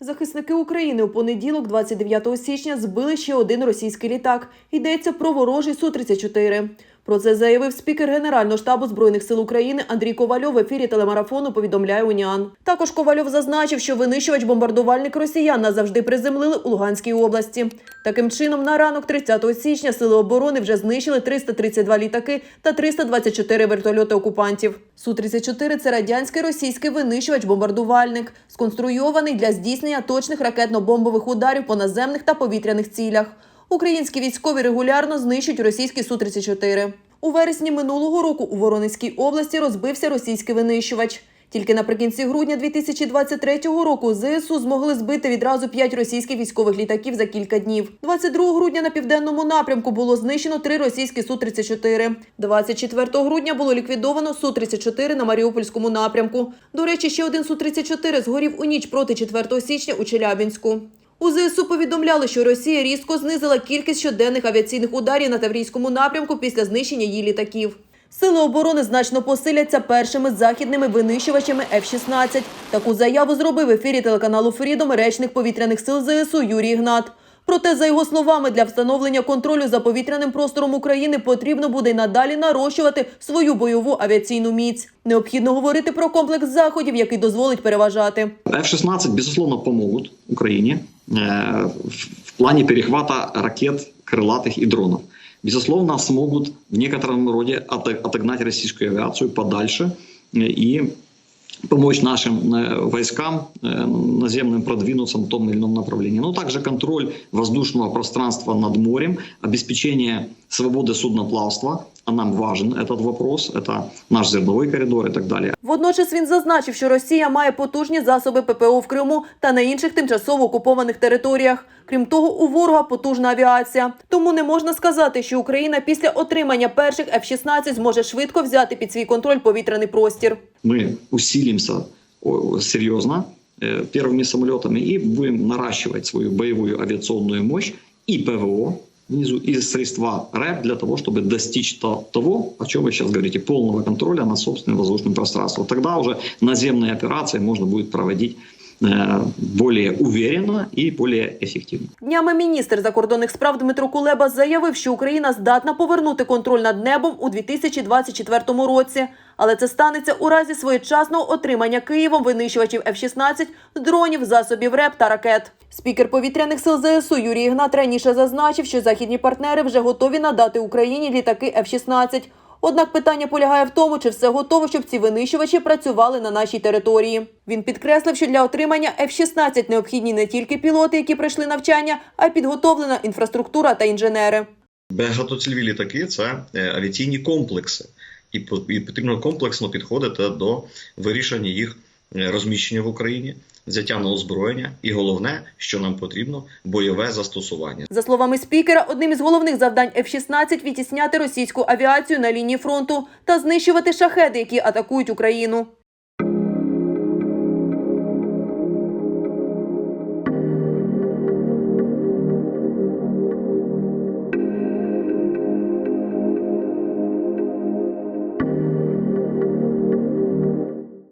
Захисники України у понеділок, 29 січня, збили ще один російський літак. Йдеться про ворожий Су-34. Про це заявив спікер Генерального штабу Збройних сил України Андрій Ковальов в ефірі телемарафону повідомляє Уніан. Також Ковальов зазначив, що винищувач-бомбардувальник росіян назавжди приземлили у Луганській області. Таким чином, на ранок 30 січня сили оборони вже знищили 332 літаки та 324 вертольоти окупантів. Су-34 – це радянський російський винищувач-бомбардувальник, сконструйований для здійснення точних ракетно-бомбових ударів по наземних та повітряних цілях. Українські військові регулярно знищують російські Су-34. У вересні минулого року у Воронезькій області розбився російський винищувач. Тільки наприкінці грудня 2023 року ЗСУ змогли збити відразу п'ять російських військових літаків за кілька днів. 22 грудня на південному напрямку було знищено три російські Су-34. 24 грудня було ліквідовано Су-34 на Маріупольському напрямку. До речі, ще один Су-34 згорів у ніч проти 4 січня у Челябінську. У ЗСУ повідомляли, що Росія різко знизила кількість щоденних авіаційних ударів на Таврійському напрямку після знищення її літаків. Сили оборони значно посиляться першими західними винищувачами F-16. Таку заяву зробив в ефірі телеканалу Фрідом речник повітряних сил ЗСУ Юрій Гнат. Проте, за його словами, для встановлення контролю за повітряним простором України потрібно буде й надалі нарощувати свою бойову авіаційну міць. Необхідно говорити про комплекс заходів, який дозволить переважати. F-16, безусловно, помогут Украине э, в в плане перехвата ракет, крылатых и дронов. Безусловно, смогут в некотором роде ото- отогнать российскую авиацию подальше э, и Помочь нашим э, войскам э, наземным продвинуться в том или ином направлении. Но также контроль воздушного пространства над морем, обеспечение свободы судноплавства, нам важен этот вопрос, это наш зерновой коридор и так далее. Водночас він зазначив, що Росія має потужні засоби ППО в Криму та на інших тимчасово окупованих територіях. Крім того, у ворога потужна авіація. Тому не можна сказати, що Україна після отримання перших F-16 зможе швидко взяти під свій контроль повітряний простір. мы усилимся о, серьезно э, первыми самолетами и будем наращивать свою боевую авиационную мощь и ПВО внизу, и средства РЭП для того, чтобы достичь то- того, о чем вы сейчас говорите, полного контроля над собственным воздушным пространством. Тогда уже наземные операции можно будет проводить э, более уверенно и более эффективно. Днями міністр закордонних справ Дмитро Кулеба заявив, що Україна здатна повернути контроль над небом у 2024 році. Але це станеться у разі своєчасного отримання Києвом винищувачів F-16, дронів, засобів РЕП та ракет. Спікер повітряних сил ЗСУ Юрій Ігнат раніше зазначив, що західні партнери вже готові надати Україні літаки F-16. Однак питання полягає в тому, чи все готово, щоб ці винищувачі працювали на нашій території. Він підкреслив, що для отримання F-16 необхідні не тільки пілоти, які пройшли навчання, а й підготовлена інфраструктура та інженери. Багатоцільові літаки це е, авіаційні комплекси, і по- і потрібно комплексно підходити до вирішення їх розміщення в Україні, взяття на озброєння, і головне, що нам потрібно, бойове застосування. За словами спікера, одним із головних завдань F-16 – відтісняти російську авіацію на лінії фронту та знищувати шахеди, які атакують Україну.